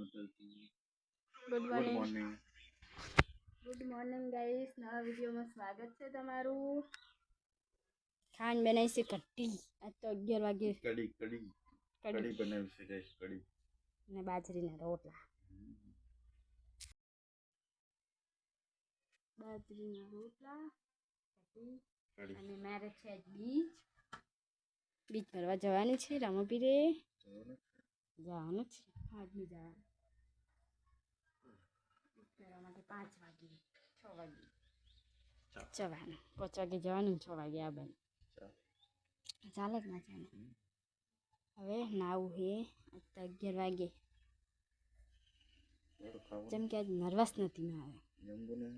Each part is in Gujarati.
Good morning good morning guys નવા વિડીયોમાં સ્વાગત છે તમારું. ખાન બનાવી છે કટ્ટી આજ તો અગિયાર વાગે કડી કડી કડી બનાવી છે ગાઈસ કડી અને બાજરીના રોટલા. બાજરીના રોટલા કઢી અને મારે છે બીચ બીજ. બીજ ભરવા જવાની છે રામપીરે જવાનું છે. આજનું જવાનું. માટે પાંચ વાગે છ વાગે જવાનું પાંચ વાગે જવાનું છ વાગે આવવાનું ચાલ. ચાલે કે ના ચાલે હવે નાવું હે આજ તો અગિયાર વાગે થોડું ખાવું જેમ કે આજ નર્વસ નથી મારે જમવું ને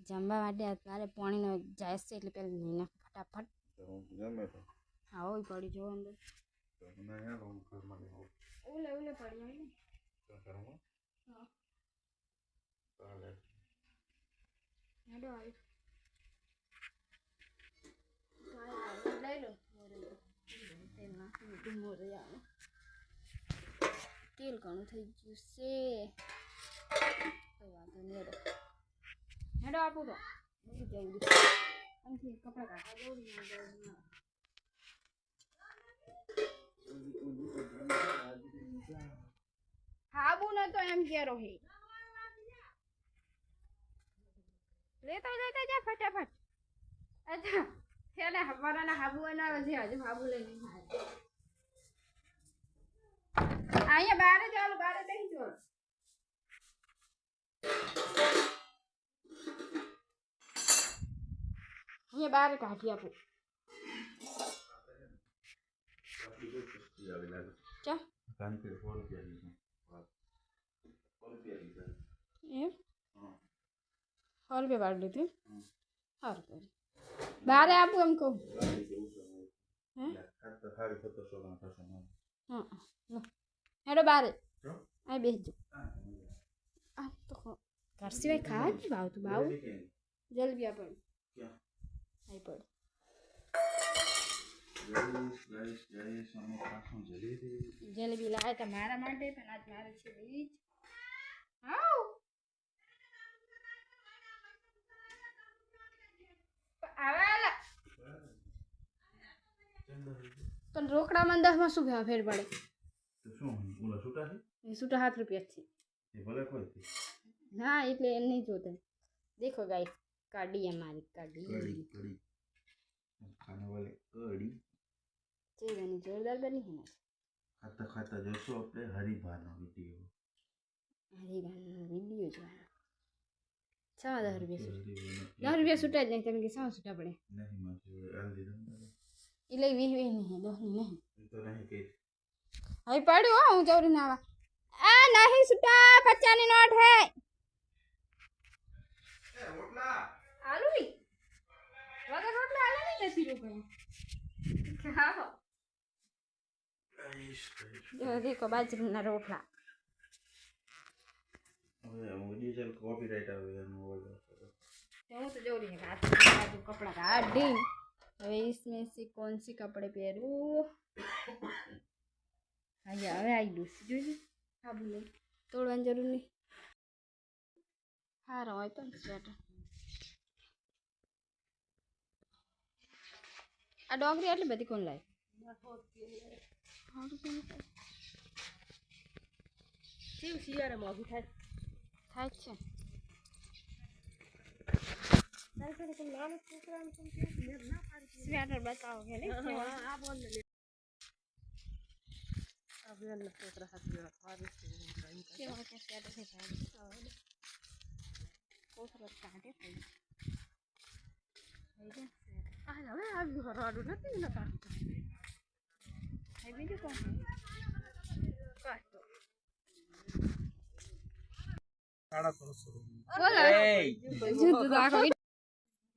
જમવા માટે અત્યારે પાણીનો જાય છે એટલે પેલા નહીં નાખ ફટાફટ તો હું જમે તો આવો પડી જવો અંદર Ờ, vale. Nó đòi. Rồi, lấy được. Rồi được. Tiền nó, mình mua rồi ạ. Tiền còn thấy chú xe. Rồi bạn tôi nhớ được. Nó đòi bố rồi. Nó bị dầu đi. Anh thì có phải cả hai đôi nhà rồi mà. Hả bố nói tôi em kia rồi hả? લેતો લેતો જા ફટાફટ. અચ્છા છેલ્લે હવારાના હાબુ એના છે હજુ હાબુ લઈને અહીંયા બારે ચાલો બારે બેસી જો અહીંયા બારે કાઢી આપું. ચા? એમ? હા. સો રૂપિયા પાડી લીધી હમ. સારું કરી બારે આપું એમ કહું ગાડી જેવું છે હવે. હે? એટલે આ તો સાડી સત્તરસો ના થશે ને. હા લો. હેડો બારે જો. અહીં બેસજો આ, આ તો ખ- ઘર સિવાય ખાવા જ નહીં ભાવતું ભાવ જલેબી કેમ? જલ્દી આપણ ક્યાં? અહીં પડ જલેબી, guys, guys, અમે ખાશું જલેબી. જલેબી લાવે તો મારા માટે પણ આજ મારે છે બીજ હાઉ પણ રોકડામાં દસમાં શું ફેર પડે? તો શું ઓલા છૂટા છે? એ છૂટા સાત રૂપિયા છે. એ ભલે કોઈ છે. હા એટલે એ નહીં જોતે. દેખો ગાઈસ કાઢી અમારી કાઢી કડી. કડી ખાને વાલે કડી. જે બની જોરદાર બની હે ખાતા ખાતા જોશો આપણે હરિભાનો વીડિયો. હરિભાનો વીડિયો જોવાનો. છ દસ રૂપિયા દસ રૂપિયા છૂટા જ નહીં તમે કે સાવ છૂટા પડે. નહીં મારે એટલે વીહ વીહ નહીં દોહની નહીં તો નહીં કે હવે પડ્યો હું ચોરી ના આવા આ નહીં સુટા પચાની નોટ હે આલુ ની વગર રોટલા આલુ ની નથી રૂપિયા ખાઓ જોરી કો બાજરીના રોટલા કોપીરાઈટ આવે હું તો જોરી કપડા કાઢી હવે इसमें से कौन सी कपड़े पहनूं આજે હવે આવી દુસી જોઈ હા બોલે તોડવાની જરૂર નહીં હારો હોય તો સ્વેટર આ ડોગરી આટલી બધી કોણ લાવે કેવું શિયાળે મોઘું થાય થાય જ છે स्वेटर बताओ Cara, quando sou. Olha! Junto da água.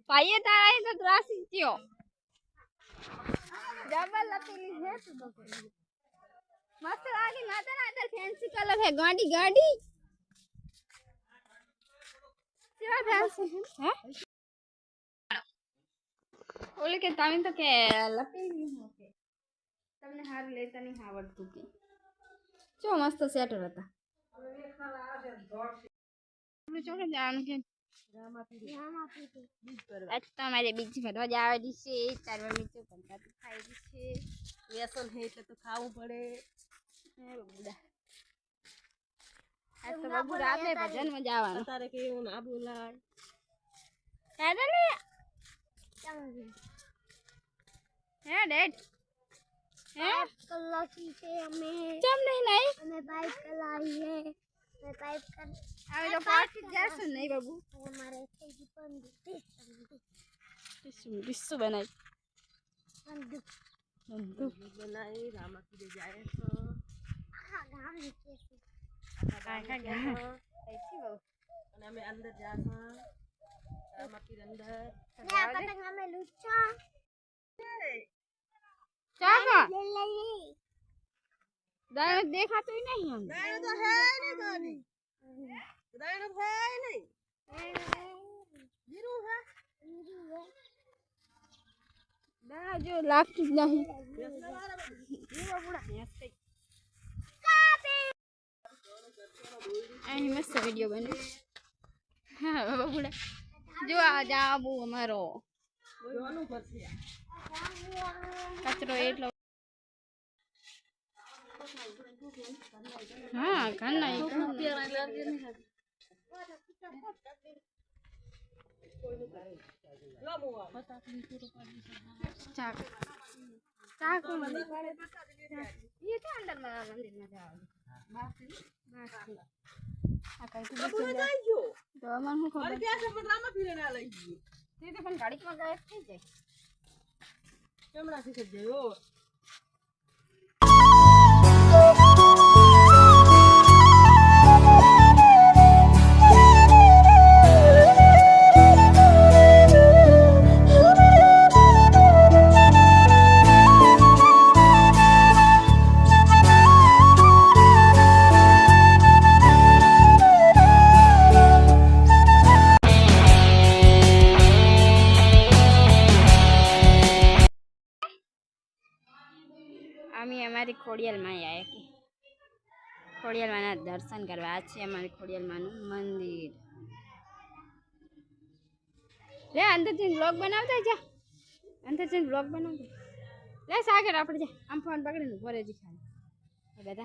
પાડી સ્વેટર બતાવો કે નહીં હા, આ બોલ ને આ બેનના છોકરા સાથે ફારી છે એમ કાંઈ કાંઈ. કેવા કે સ્વેટર છે ભાઈ કોથરો કાઢે થઈ થઈ જાય આ હવે આવ્યું હરવાડું નથી ને કાંઈ. હવે બીજું કોણ કાંઈ તો. બોલો જુદું રાખો પાઈએ તારા અહીં તો ત્રાસી થયો ડબલ લપેલી છે તું તો મસ્ત લાગી માતા ના અંદર ફેન્સી કલર છે ગાડી ગાડી કેવા ફેન્સી હે ઓલે કે તમે તો કે લપેલી હો કે તમને હારું લેતા નહીં આવડતું કે જો મસ્ત સેટર હતા આપણે ચોકે જવાનું કે રામાપીર બીજ પર આજ તો અમારે બીજી ભરવા જ આવેલી છે ચાર વાર નીચે પંચાયત ખાઈ છે વ્યસન હે એટલે તો ખાવું પડે હે બબુડા આજ તો બબુ રાતે ભજનમાં જવાનું અત્યારે કે એવું ના બોલાય દાદા ને હે ડેડ હે કલાકી છે અમે ચમ નહીં નહીં અમે પાઇપ કલાવીએ અમે પાઇપ કર હવે તો પાછી જશું નહીં બાબુ. અમારે થઈ ગઈ બંધ. ટીસુ ટીસુ બનાવી બંધ. બંદૂક બનાવી રામાપીરે જાય તો આખા ગામ નીચે છે. આખા ગામ. કઈથી બહુ. અને અમે અંદર જાશું અંદર. પતંગ અમે લઈ લઈ દાળ દેખાતું નહીં આમ દાણો તો હે નહીં દાણી દાણો તો હે નહીં જીરું હે જીરું હે દાળ જો લાગતું જ નહીં અહીં મસ્ત વિડીયો બને હા બબુડા જો આ જાબુ અમારો જોવાનું પડશે કચરો એટલો હા ઘરના પણ ગાડી માં ગાયબ થઈ જાય. કેમ રાખી શકજો ખોડિયાલમાં આવ્યા કે? ખોડિયાલમાંના દર્શન કરવા. આ છે અમારે ખોડિયાલમાંનું મંદિર. લે, અંદરથી બ્લોગ બનાવતા જા. અંદરથી બ્લોગ બનાવતા. લે, સાગર, આપણે જા. આમ ફોન પકડીને ઊભો રહેજે ખાલી. બધા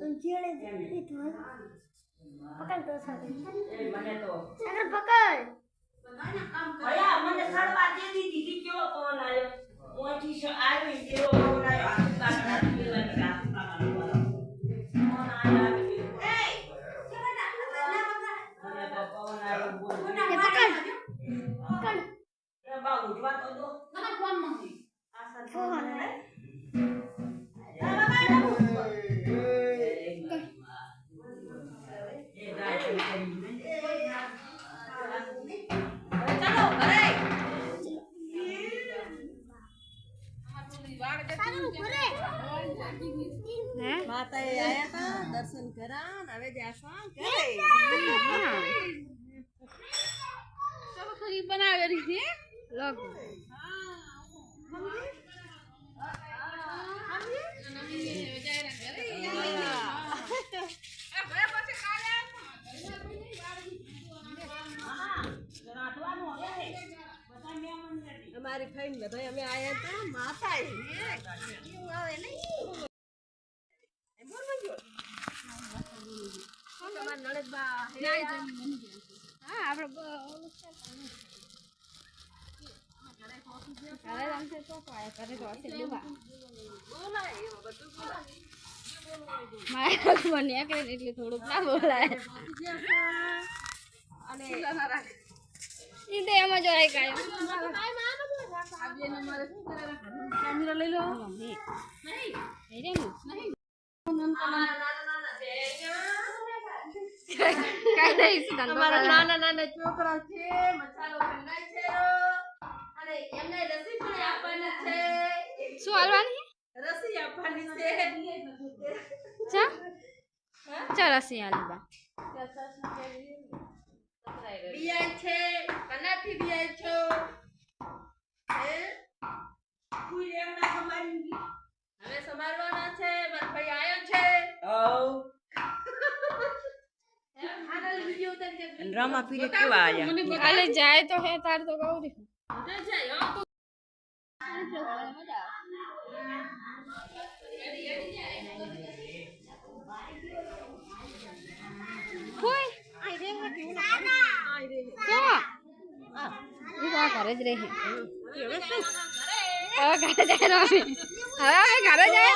અહીં, અહીં, અહીં. પકડજી બસ અરે આખો જો પકડ. તો સાગર સાગર પકડ એ છે અમારી અમારી ખાઈને બધા અમે આયા તો માતા આવે નહીં એ બા તમારા હા આપણે ઘરે રમશે તો ઘરે હશે લેવા મારા મને ને એટલે થોડુંક ના બોલાય અને ઈ તો એમ જ હોય કાંઈ. કેમેરા લઈ લો. કાંઈ નહીં, શું ધંધો અમારા કરે? નાના નાના છોકરા છે મસાલો છે અને એમને રસી પણ આપવાની છે શું હાલવાની રસી આપવાની છે ચા ચાલ હસી હાલી બા બિયાન છે કનાથી બિયાન છો હે ફૂલ એમના સમારી હવે સમારવાના છે મારો ભાઈ આયો છે આના વિડિયો ઉતારી દે ડ્રામા પીરિયડ કેવા આયા અલે જાય તો હે તાર તો કહું રે ઉતાર જાય હો કોઈ તો ઈ તો આ ઘરે જ રહે હવે ઘરે જાય રો હવે અમે ઘરે જાય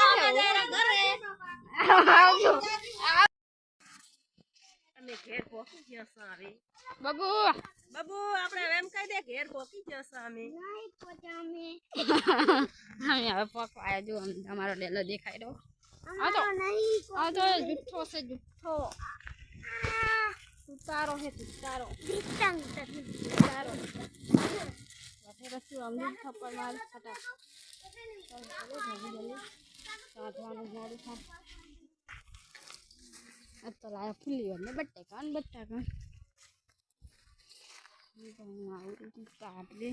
આવજો ગયો બાબુ. બાબુ આપણે એમ કહી દે ઘેર પહોંચી ગયા છે અમે. અમે. હવે પકવા જો તમારો ડેલો દેખાય રહ્યો. આ તો આ તો જુઠ્ઠો છે જુઠ્ઠો. તુતારો છે તુતારો તુતારો રસ્યું અમને થપ્પડ માર ફટા સાધવાનું મોડું થાય ફૂલી ને બટાકા ને બટાકા હું આવું કાઢ દે